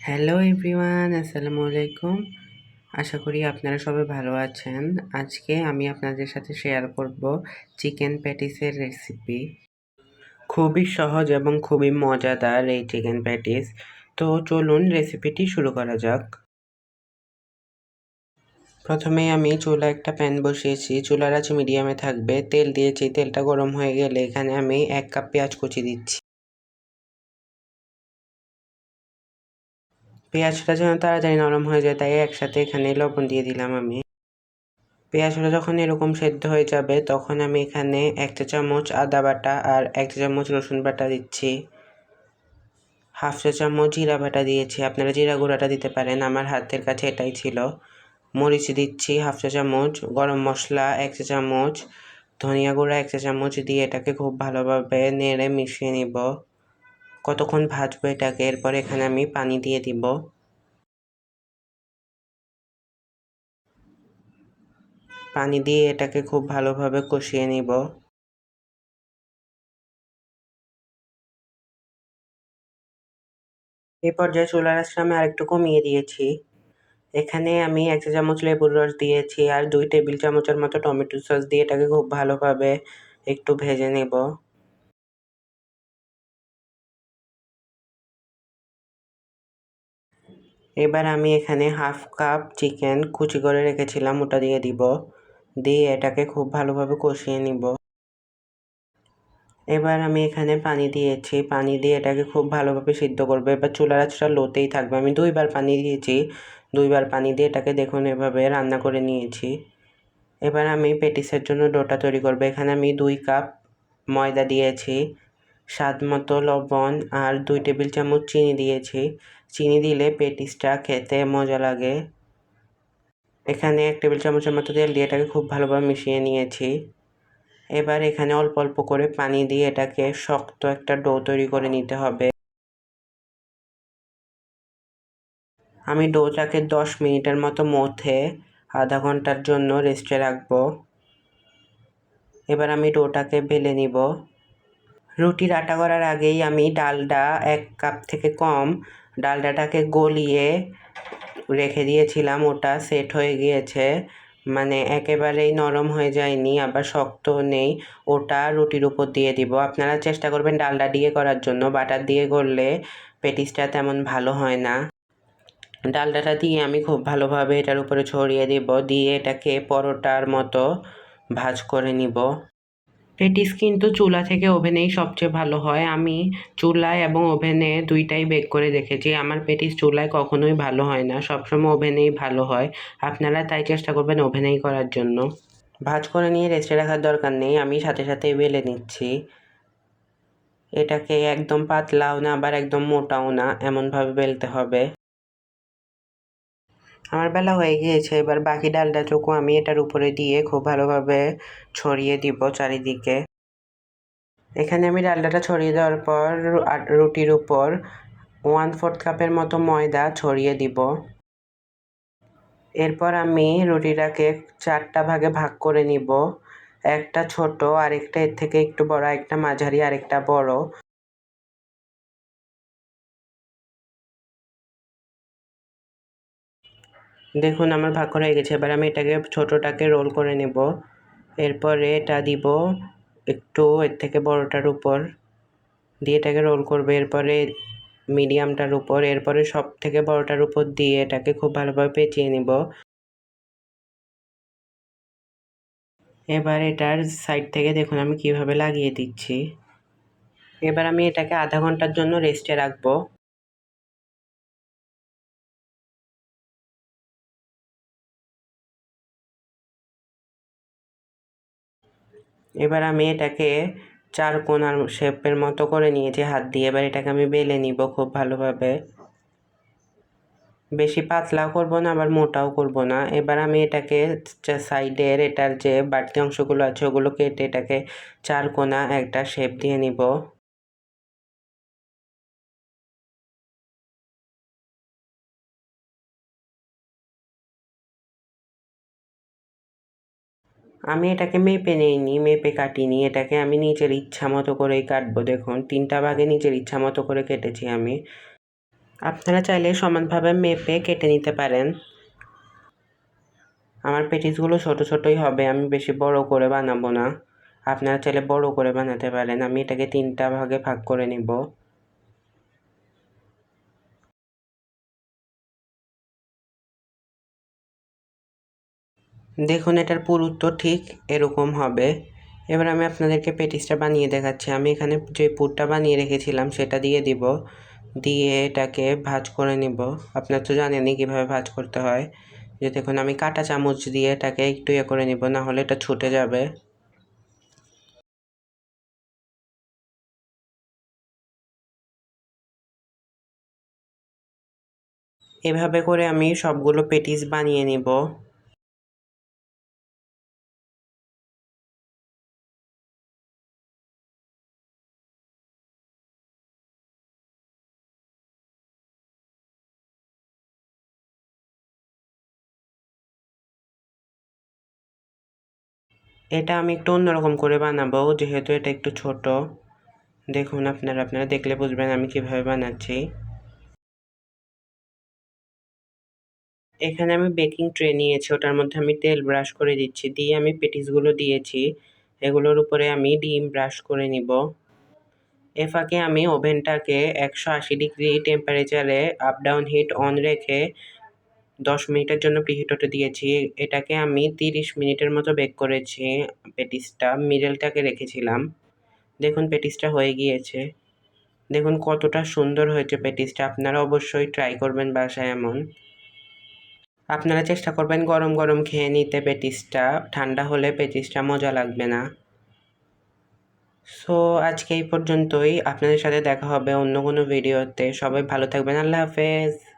Hello everyone আসসালামু আলাইকুম আশা করি আপনারা সবাই ভালো আছেন। আজকে আমি আপনাদের সাথে শেয়ার করব চিকেন প্যাটিসের রেসিপি খুবই সহজ এবং খুবই মজাদার এই চিকেন প্যাটিস তো চলুন রেসিপিটি শুরু করা যাক। প্রথমে আমি চুলা একটা প্যান বসিয়েছি। চুলার আছে মিডিয়ামে থাকবে। তেল দিয়েছি। তেলটা গরম হয়ে গেলে এখানে আমি এক কাপ পেঁয়াজ কুচি দিচ্ছি। পেঁয়াজটা যেন তাড়াতাড়ি নরম হয়ে যায়, তাই একসাথে এখানে লবণ দিয়ে দিলাম আমি। পেঁয়াজটা যখন এরকম সেদ্ধ হয়ে যাবে, তখন আমি এখানে এক চা চামচ আদা বাটা আর এক চা চামচ রসুন বাটা দিচ্ছি। হাফ চা চামচ জিরা বাটা দিয়েছি। আপনারা জিরা গুঁড়াটা দিতে পারেন, আমার হাতের কাছে এটাই ছিল। মরিচ দিচ্ছি হাফ চা চামচ, গরম মশলা এক চা চামচ, ধনিয়া গুঁড়া এক চা চামচ দিয়ে এটাকে খুব ভালোভাবে নেড়ে মিশিয়ে নিব। কতক্ষণ ভাজবো এটাকে? এরপর এখানে আমি পানি দিয়ে দিব। পানি দিয়ে এটাকে খুব ভালোভাবে কষিয়ে নিব। এই পর্যায়ে চুলার আঁচটা আমি আরেকটু কমিয়ে দিয়েছি। এখানে আমি এক চা চামচ লেবুর রস দিয়েছি আর দুই টেবিল চামচের মতো টমেটো সস দিয়ে এটাকে খুব ভালোভাবে একটু ভেজে নেব। এবার আমি এখানে হাফ কাপ চিকেন কুচি করে রেখেছিলাম, ওটা দিয়ে দিব। দিয়ে এটাকে খুব ভালোভাবে কষিয়ে নিব। এবার আমি এখানে পানি দিয়েছি। পানি দিয়ে এটাকে খুব ভালোভাবে সিদ্ধ করব। এবার চুলার আঁচটা লোতেই থাকবে। আমি দুইবার পানি দিয়েছি। দুইবার পানি দিয়ে এটাকে দেখুন, এভাবে রান্না করে নিয়েছি। এবার আমি পেটিসের জন্য ডোটা তৈরি করব। এখানে আমি দুই কাপ ময়দা দিয়েছি। স্বাদ মতো লবণ আর দুই টেবিল চামচ চিনি দিয়েছি। চিনি দিলে পেটিসটা খেতে মজা লাগে। এখানে এক টেবিল চামচের মতো তেল দিয়ে এটাকে খুব ভালোভাবে মিশিয়ে নিয়েছি। এবার এখানে অল্প অল্প করে পানি দিয়ে এটাকে শক্ত একটা ডো তৈরি করে নিতে হবে। আমি ডোটাকে দশ মিনিটের মতো মথে আধা ঘণ্টার জন্য রেস্টে রাখব। এবার আমি ডোটাকে বেলে নিব। রুটির আটা করার আগেই আমি ডালডা এক কাপ থেকে কম ডালডাটাকে গলিয়ে রেখে দিয়েছিলাম, ওটা সেট হয়ে গিয়েছে। মানে একেবারেই নরম হয়ে যায়নি, আবার শক্ত নেই। ওটা রুটির উপর দিয়ে দিব। আপনারা চেষ্টা করবেন ডালডা দিয়ে করার জন্য। বাটার দিয়ে করলে পেটিসটা তেমন ভালো হয় না। ডালডাটা দিয়ে আমি খুব ভালোভাবে এটার উপরে ছড়িয়ে দিব। দিয়ে এটাকে পরোটার মতো ভাজ করে নিব। পেটিস কিন্তু চুলা থেকে ওভেনেই সবচেয়ে ভালো হয়। আমি চুলায় এবং ওভেনে দুইটাই বেক করে দেখেছি। আমার পেটিস চুলায় কখনোই ভালো হয় না। সবসময় ওভেনেই ভালো হয়। আপনারা তাই চেষ্টা করবেন ওভেনেই করার জন্য। ভাজ করে নিয়ে রেস্টে রাখার দরকার নেই। আমি সাথে সাথে বেলে নিচ্ছি। এটাকে একদম পাতলাও না, আবার একদম মোটাও না। এমনভাবে বেলতে হবে। আমার বেলা হয়ে গিয়েছে, এবার বাকি ডালটা চোখু আমি এটার উপরে দিয়ে খুব ভালোভাবে ছড়িয়ে দিব চারিদিকে। এখানে আমি ডালডাটা ছড়িয়ে দেওয়ার পর রুটির উপর ওয়ান ফোর্থ কাপের মতো ময়দা ছড়িয়ে দিব। এরপর আমি রুটিটাকে চারটা ভাগে ভাগ করে নিব, একটা ছোট, আরেকটা এর থেকে একটু বড় একটা মাঝারি, আরেকটা বড়। দেখুন, আমার ভাগ করা হয়ে গেছে। এবার আমি এটাকে ছোটোটাকে রোল করে নেব। এরপরে এটা দিব একটু এর থেকে বড়টার উপর। দিয়ে এটাকে রোল করবে। এরপরে মিডিয়ামটার উপর। এরপরে সব থেকে বড়টার উপর দিয়ে এটাকে খুব ভালোভাবে পেঁচিয়ে নেব। এবার এটার সাইড থেকে দেখুন, আমি কীভাবে লাগিয়ে দিচ্ছি। এবার আমি এটাকে আধা ঘণ্টার জন্য রেস্টে রাখব। এবার আমি এটাকে চার কোনার শেপের মতো করে নিয়েছি, হাত দিয়ে। এবার এটাকে আমি বেলে নিব খুব ভালোভাবে। বেশি পাতলা করব না, আবার মোটাও করব না। এবার আমি এটাকে সাইডের এটার যে বাড়তি অংশগুলো আছে, ওগুলো কেটে এটাকে চার কোনা একটা শেপ দিয়ে নিব। আমি এটাকে মেপে নিইনি, মেপে কাটিনি। এটাকে আমি নিজের ইচ্ছা মতো করেই কাটবো, দেখুন। তিনটা ভাগে নিজের ইচ্ছা মতো করে কেটেছি আমি। আপনারা চাইলে সমানভাবে মেপে কেটে নিতে পারেন। আমার পেটিসগুলো ছোট ছোটই হবে, আমি বেশি বড় করে বানাবো না। আপনারা চাইলে বড় করে বানাতে পারেন। আমি এটাকে তিনটা ভাগে ভাগ করে নিব। দেখুন, এটার পুরুত্ব ঠিক এরকম হবে। এবার আমি আপনাদেরকে পেটিসটা বানিয়ে দেখাচ্ছি। আমি এখানে যে পুরটা বানিয়ে রেখেছিলাম, সেটা দিয়ে দিব। দিয়ে এটাকে ভাজ করে নিব। আপনার তো জানেনই কীভাবে ভাজ করতে হয়। যে দেখুন, আমি কাটা চামচ দিয়ে এটাকে একটু ইয়ে করে নিব, না হলে এটা ছুটে যাবে। এভাবে করে আমি সবগুলো পেটিস বানিয়ে নিব। এটা আমি একটু অন্যরকম করে বানাবো, যেহেতু এটা একটু ছোট। দেখুন, আপনারা আপনারা দেখলে বুঝবেন আমি কীভাবে বানাচ্ছি। এখানে আমি বেকিং ট্রে নিয়েছি, ওটার মধ্যে আমি তেল ব্রাশ করে দিচ্ছি। দিয়ে আমি পেটিসগুলো দিয়েছি, এগুলোর উপরে আমি ডিম ব্রাশ করে নিব। এ ফাঁকে আমি ওভেনটাকে একশো আশি ডিগ্রি টেম্পারেচারে আপ ডাউন হিট অন রেখে দশ মিনিটের জন্য প্রিহিট হতে দিয়েছি। এটাকে আমি তিরিশ মিনিটের মতো বেক করেছি। পেটিসটা মিডলটাকে রেখেছিলাম। দেখুন, পেটিসটা হয়ে গিয়েছে। দেখুন, কতটা সুন্দর হয়েছে পেটিসটা। আপনারা অবশ্যই ট্রাই করবেন বাসায় এমন। আপনারা চেষ্টা করবেন গরম গরম খেয়ে নিতে পেটিসটা। ঠান্ডা হলে পেটিসটা মজা লাগবে না। সো আজকে এই পর্যন্তই। আপনাদের সাথে দেখা হবে অন্য কোনো ভিডিওতে সবাই ভালো থাকবেন। আল্লাহ হাফেজ।